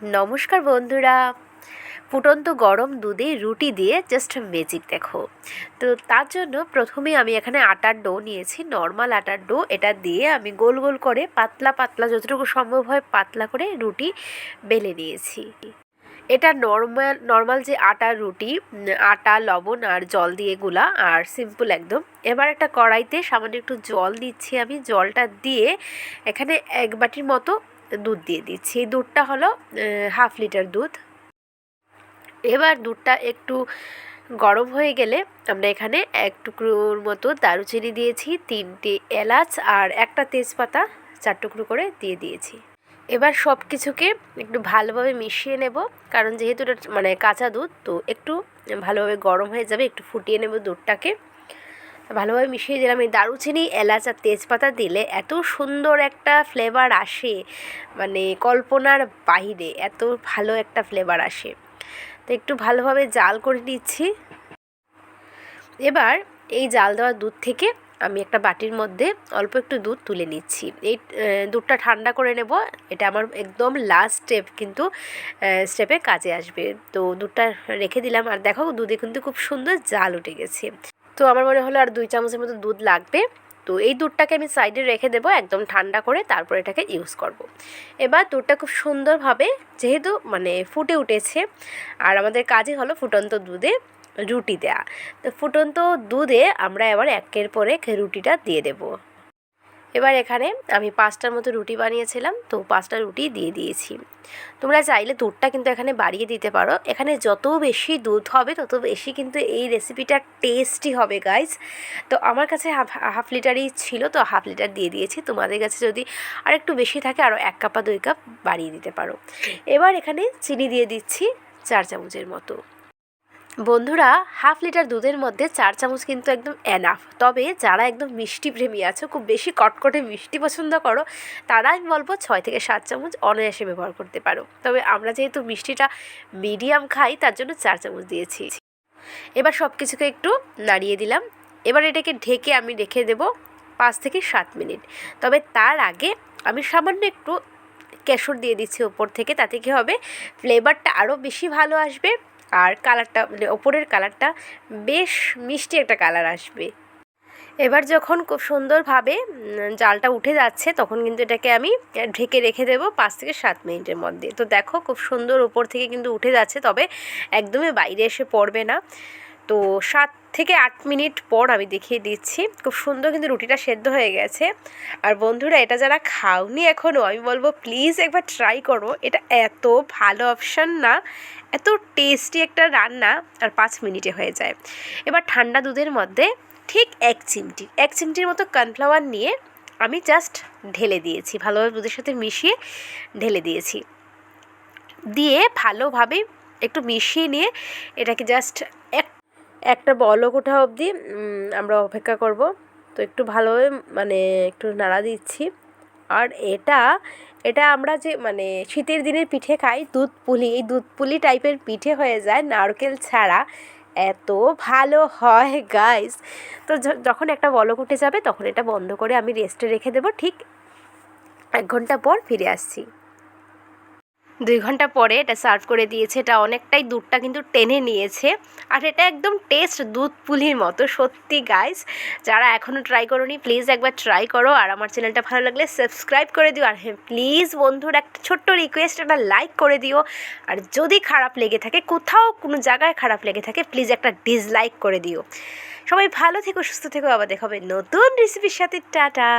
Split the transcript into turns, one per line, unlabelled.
নমস্কার বন্ধুরা। ফুটন্ত গরম দুধে রুটি দিয়ে জাস্ট ম্যাজিক দেখো। তো তার জন্য প্রথমে আমি এখানে আটার ডো নিয়েছি নর্মাল আটার ডো এটা দিয়ে আমি গোল গোল করে পাতলা পাতলা, যতটুকু সম্ভব হয় পাতলা করে রুটি বেলে নিয়েছি। এটা নর্মাল নর্মাল যে আটার রুটি, আটা, লবণ আর জল দিয়ে গুলা আর সিম্পল একদম। এবার একটা কড়াইতে সামান্য একটু জল দিচ্ছি আমি। জলটা দিয়ে এখানে এক বাটির মতো দুধ দিয়ে দিচ্ছি। এই দুধটা হলো হাফ লিটার দুধ। এবার দুধটা একটু গরম হয়ে গেলে আমরা এখানে এক টুকরোর মতো দারুচিনি দিয়েছি, তিনটে এলাচ আর একটা তেজপাতা চার টুকরো করে দিয়ে দিয়েছি। এবার সব কিছুকে একটু ভালোভাবে মিশিয়ে নেব, কারণ যেহেতু এটা মানে কাঁচা দুধ, তো একটু ভালোভাবে গরম হয়ে যাবে, একটু ফুটিয়ে নেব দুধটাকে। ভালোভাবে মিশিয়ে দিলাম। এই দারুচিনি, এলাচ আর তেজপাতা দিলে এত সুন্দর একটা ফ্লেভার আসে মানে কল্পনার বাহিরে এত ভালো একটা ফ্লেভার আসে। তো একটু ভালোভাবে জাল করে নিচ্ছি। এবার এই জাল দেওয়া দুধ থেকে আমি একটা বাটির মধ্যে অল্প একটু দুধ তুলে নিচ্ছি। এই দুধটা ঠান্ডা করে নেব। এটা আমার একদম লাস্ট স্টেপ কিন্তু স্টেপে কাজে আসবে। তো দুধটা রেখে দিলাম। আর দেখো দুধে কিন্তু খুব সুন্দর জাল উঠে গেছে। তো আমার মনে হলো আর দুই চামচের মতো দুধ লাগবে। তো এই দুধটাকে আমি সাইডে রেখে দেবো একদম ঠান্ডা করে, তারপর এটাকে ইউজ করব। এবার দুধটা খুব সুন্দরভাবে যেহেতু মানে ফুটে উঠেছে, আর আমাদের কাজই হলো ফুটন্ত দুধে রুটি দেয়া। তো ফুটন্ত দুধে আমরা এবার একের পর এক রুটিটা দিয়ে দেবো। এবার এখানে আমি পাঁচটার মতো রুটি বানিয়েছিলাম, তো পাঁচটা রুটি দিয়ে দিয়েছি। তোমরা চাইলে দুধটা কিন্তু এখানে বাড়িয়ে দিতে পারো। এখানে যত বেশি দুধ হবে, তত বেশি কিন্তু এই রেসিপিটা টেস্টি হবে গাইজ তো আমার কাছে হাফ হাফ লিটারই ছিল, তো হাফ লিটার দিয়ে দিয়েছি। তোমাদের কাছে যদি আর একটু বেশি থাকে আরও এক কাপ বা দুই কাপ বাড়িয়ে দিতে পারো। এবার এখানে চিনি দিয়ে দিচ্ছি চার চামচের মতো। বন্ধুরা, হাফ লিটার দুধের মধ্যে চার চামচ কিন্তু একদম এনাফ তবে যারা একদম মিষ্টি প্রেমী আছো, খুব বেশি কটকটে মিষ্টি পছন্দ করো, তারা আমি বলব ছয় থেকে সাত চামচ অনায়াসে ব্যবহার করতে পারো। তবে আমরা যেহেতু মিষ্টিটা মিডিয়াম খাই, তার জন্য চার চামচ দিয়েছি। এবার সব কিছুকে একটু নাড়িয়ে দিলাম। এবার এটাকে ঢেকে আমি রেখে দেব পাঁচ থেকে সাত মিনিট। তবে তার আগে আমি সামান্য একটু কেশর দিয়ে দিচ্ছি ওপর থেকে, তাতে কী হবে? ফ্লেভারটা আরও বেশি ভালো আসবে। আর কালারটা মানে ওপরের কালারটা বেশ মিষ্টি একটা কালার আসবে। এবার যখন খুব সুন্দরভাবে জালটা উঠে যাচ্ছে, তখন কিন্তু এটাকে আমি ঢেকে রেখে দেব পাঁচ থেকে সাত মিনিটের মধ্যে। তো দেখো, খুব সুন্দর ওপর থেকে কিন্তু উঠে যাচ্ছে, তবে একদমই বাইরে এসে পড়বে না। তো সাত থেকে আট মিনিট পর আমি দেখিয়ে দিচ্ছি। খুব সুন্দর কিন্তু রুটিটা সেদ্ধ হয়ে গেছে। আর বন্ধুরা, এটা যারা খাওনি এখনও আমি বলব প্লিজ একবার ট্রাই করো। এটা এত ভালো অপশান না, এত টেস্টি একটা রান্না আর পাঁচ মিনিটে হয়ে যায়। এবার ঠান্ডা দুধের মধ্যে ঠিক এক চিমটি, এক চিমটির মতো কর্নফ্লাওয়ার নিয়ে আমি জাস্ট ঢেলে দিয়েছি। ভালোভাবে দুধের সাথে মিশিয়ে ঢেলে দিয়েছি। দিয়ে ভালোভাবে একটু মিশিয়ে নিয়ে এটাকে জাস্ট এক একটা বলক ওঠা অবধি আমরা অপেক্ষা করব। তো একটু ভালোভাবে মানে একটু নাড়া দিচ্ছি। আর এটা এটা আমরা যে মানে শীতের দিনের পিঠে খাই, দুধ পুলি, এই দুধ পুলি টাইপের পিঠে হয়ে যায় নারকেল ছাড়া। এত ভালো হয় গাইস তো যখন একটা বলক উঠে যাবে, তখন এটা বন্ধ করে আমি রেস্টে রেখে দেবো। ঠিক এক ঘণ্টা পর ফিরে আসছি। দুই ঘণ্টা পরে এটা সার্ভ করে দিয়েছে। এটা অনেকটাই দুধটা কিন্তু টেনে নিয়েছে। আর এটা একদম টেস্ট দুধ পুলির মতো, সত্যি গাইস যারা এখনও ট্রাই করোনি প্লিজ একবার ট্রাই করো। আর আমার চ্যানেলটা ভালো লাগলে সাবস্ক্রাইব করে দিও। আর হ্যাঁ প্লিজ বন্ধুর একটা ছোট্ট রিকোয়েস্ট একটা লাইক করে দিও। আর যদি খারাপ লেগে থাকে, কোথাও কোনো জায়গায় খারাপ লেগে থাকে প্লিজ একটা ডিসলাইক করে দিও। সবাই ভালো থেকো, সুস্থ থেকো। আবার দেখাবে নতুন রেসিপির সাথে। টাটা!